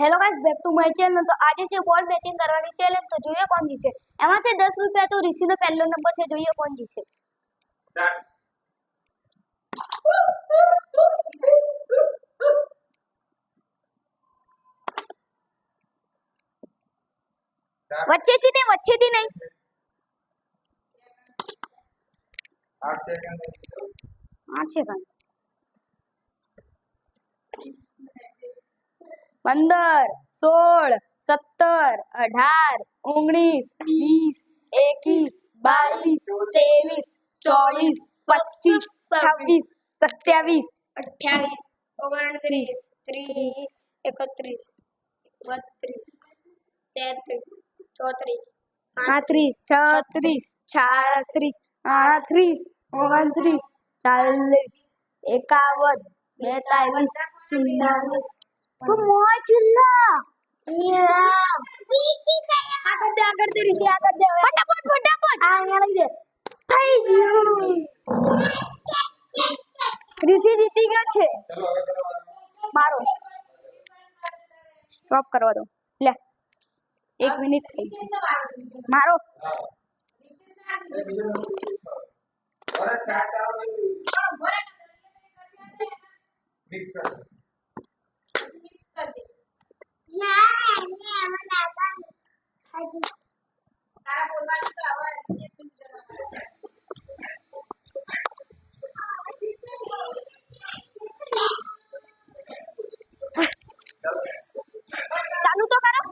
Hello guys back to my channel તો આજે છે બોલ મેચિંગ કરવાની ચેલેન્જ તો જોઈએ કોણ જીતશે એમાં છે દસ રૂપિયા તો ઋષિનો પહેલો નંબર છે જોઈએ કોણ જીતશે સ્ટાર્ટ વચ્ચેથી નહીં વચ્ચેથી નહીં આઠ સેકન્ડ હા છે કાંઈ પંદર, સોળ, સત્તર, અઢાર, ઓગણીસ, વીસ, એકવીસ, બાવીસ, ત્રેવીસ, ચોવીસ, પચીસ, છવ્વીસ, સત્યાવીસ, અઠ્યાવીસ, ઓગણત્રીસ, ત્રીસ, એકત્રીસ બત્રીસ તેત્રીસ, ચોત્રીસ, પાંત્રીસ, છત્રીસ, છાત્રીસ, આડત્રીસ, ઓગણત્રીસ, ચાલીસ, એકાવન, બેતાલીસ ચુમ્માલીસ મોય ચુલ્લા આગળ દે આગળ દે ઋષિ આગળ દે ફટાફટ ફટાફટ. આ અહીંયા લઈ દે થઈ ગયું. ઋષિ જીતી ગયો છે. મારો. સ્ટોપ કરવા દો. લે. એક મિનિટ થઈ ગઈ. મારો. મિક્સ કરો ચાલુ તો કરો.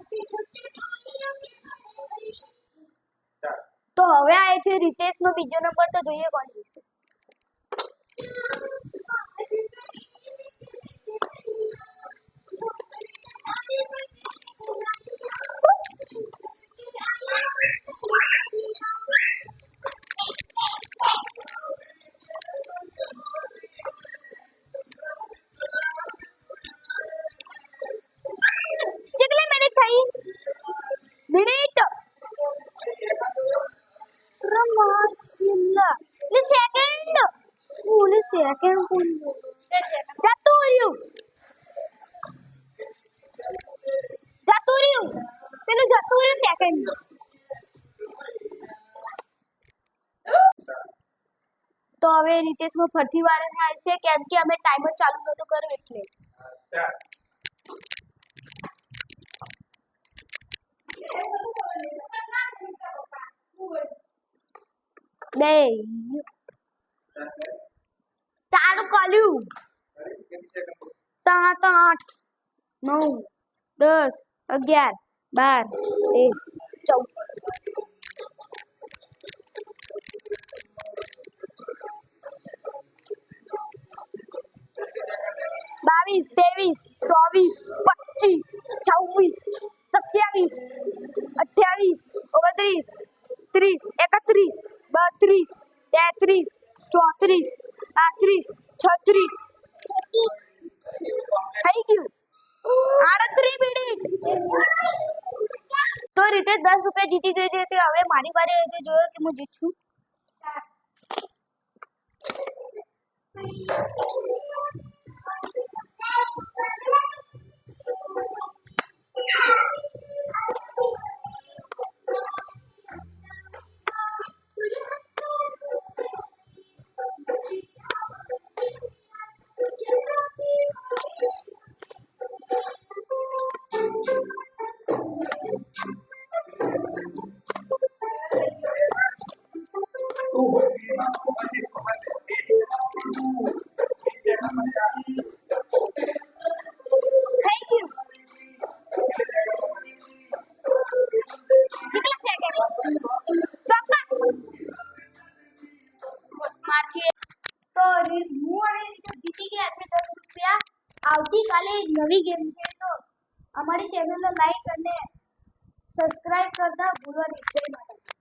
તો હવે આ છે રીતેશ નો બીજો નંબર તો જોઈએ કોણ રમાચિલ્લા લે સેકન્ડ ઓલે સેકન્ડ કોણ જતું રહ્યું જતું રહ્યું પેલું જતું રહ્યું સેકન્ડ તો હવે રીતેશનો ફરીથી વાર થાય છે કેમ કે અમે ટાઈમર ચાલુ નતો કર્યો એટલે બે. ચાલુ કર્યું. સાત, આઠ, નવ, દસ, અગિયાર, બાર તેર ચૌદ. બાવીસ, ત્રેવીસ, ચોવીસ, પચીસ, છવ્વીસ, સત્યાવીસ, અઠ્યાવીસ, ઓગણત્રીસ, ત્રીસ, એકત્રીસ. બત્રીસ, તેત્રીસ, ચોત્રીસ, પાંત્રીસ, છત્રીસ. થઈ ગયું. આડત્રીસ મિનિટ. તો રીતે દસ રૂપિયા જીતી ગઈ છે. તે હવે મારી બારે રીતે જોયો કે હું જીતશું. થઈ આવતીકાલે નવી ગેમ છે તો અમારી ચેનલને લાઈક અને સબસ્ક્રાઇબ કરતા ભૂલવાની જય માતા